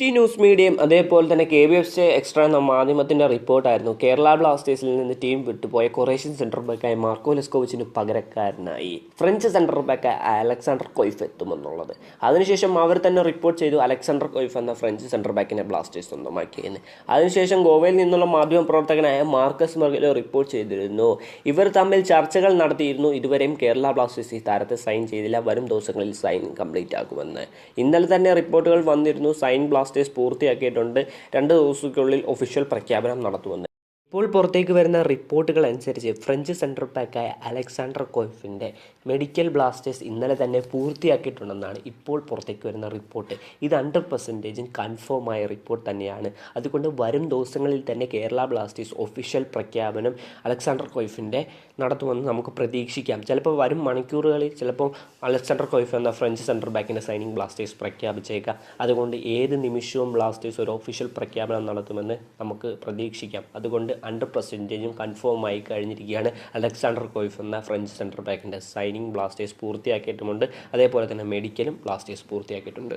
T news medium അതേപോലെ തന്നെ K B F C extra എന്ന മാധ്യമത്തിന്റെ റിപ്പോർട്ടായിരുന്നു. കേരള ബ്ലാസ്റ്റേഴ്സിൽ നിന്ന് ടീം വിട്ടുപോയ കൊറേഷ്യൻ സെന്റർ ബാക്കായ മാർക്കോ ലെസ്കോവിച്ചിന് പകരക്കാരനായി. ഫ്രഞ്ച് സെന്റർ ബാക്കായ അലക്സാണ്ടർ കൊയ്ഫ് എത്തുമെന്നുള്ളത്. അതിനുശേഷം അവർ തന്നെ റിപ്പോർട്ട് ചെയ്തു അലക്സാണ്ടർ കൊയ്ഫ് എന്ന ഫ്രഞ്ച് സെന്റർ ബാക്കിനെ ബ്ലാസ്റ്റേഴ്സ് സ്വന്തമാക്കിയെന്ന്. അതിനുശേഷം ഗോവയിൽ നിന്നുള്ള മാധ്യമ പ്രവർത്തകനായ മാർക്കസ് മെർഗലോ റിപ്പോർട്ട് ചെയ്തിരുന്നു. ഇവർ തമ്മിൽ ചർച്ചകൾ നടത്തിയിരുന്നു. ഇതുവരെയും കേരള ബ്ലാസ്റ്റേഴ്സ് ഈ താരത്തെ സൈൻ ചെയ്തില്ല. വരും ദിവസങ്ങളിൽ സൈൻ കംപ്ലീറ്റ് ആക്കുമെന്ന് ഇന്നലെ തന്നെ റിപ്പോർട്ടുകൾ വന്നിരുന്നു. സൈൻ ബ്ലാസ്റ്റേഴ്സ് പൂർത്തിയാക്കിയിട്ടുണ്ട്. രണ്ട് ദിവസത്തിനുള്ളിൽ ഒഫീഷ്യൽ പ്രഖ്യാപനം നടത്തുമെന്ന്. ഇപ്പോൾ പുറത്തേക്ക് വരുന്ന റിപ്പോർട്ടുകൾ അനുസരിച്ച് ഫ്രഞ്ച് സെൻട്രൽ ബാക്കായ അലക്സാണ്ടർ കോയ്ഫിന്റെ മെഡിക്കൽ ബ്ലാസ്റ്റേഴ്സ് ഇന്നലെ തന്നെ പൂർത്തിയാക്കിയിട്ടുണ്ടെന്നാണ് ഇപ്പോൾ പുറത്തേക്ക് വരുന്ന റിപ്പോർട്ട്. ഇത് ഹൺഡ്രഡ് പെർസെന്റേജും കൺഫേം ആയ റിപ്പോർട്ട് തന്നെയാണ്. അതുകൊണ്ട് വരും ദിവസങ്ങളിൽ തന്നെ കേരള ബ്ലാസ്റ്റേഴ്സ് ഒഫീഷ്യൽ പ്രഖ്യാപനം അലക്സാണ്ടർ കോയ്ഫിന്റെ നടത്തുമെന്ന് നമുക്ക് പ്രതീക്ഷിക്കാം. ചിലപ്പോൾ വരും മണിക്കൂറുകളിൽ ചിലപ്പോൾ അലക്സാണ്ടർ കോയ്ഫ് എന്ന ഫ്രഞ്ച് സെൻട്രൽ ബാക്കിന്റെ സൈനിങ് ബ്ലാസ്റ്റേഴ്സ് പ്രഖ്യാപിച്ചേക്കാം. അതുകൊണ്ട് ഏത് നിമിഷവും ബ്ലാസ്റ്റേഴ്സ് ഒരു ഒഫീഷ്യൽ പ്രഖ്യാപനം നടത്തുമെന്ന് നമുക്ക് പ്രതീക്ഷിക്കാം. അതുകൊണ്ട് ഹൺഡ്രഡ് പെർസെന്റേജും കൺഫേം ആയി കഴിഞ്ഞിരിക്കുകയാണ്. അലക്സാണ്ടർ കോയിഫ് എന്ന ഫ്രഞ്ച് സെൻട്രൽ ബാക്കിന്റെ സൈനിങ് ബ്ലാസ്റ്റേഴ്സ് പൂർത്തിയാക്കിയിട്ടുമുണ്ട്. അതേപോലെ തന്നെ മെഡിക്കലും ബ്ലാസ്റ്റേഴ്സ് പൂർത്തിയാക്കിയിട്ടുണ്ട്.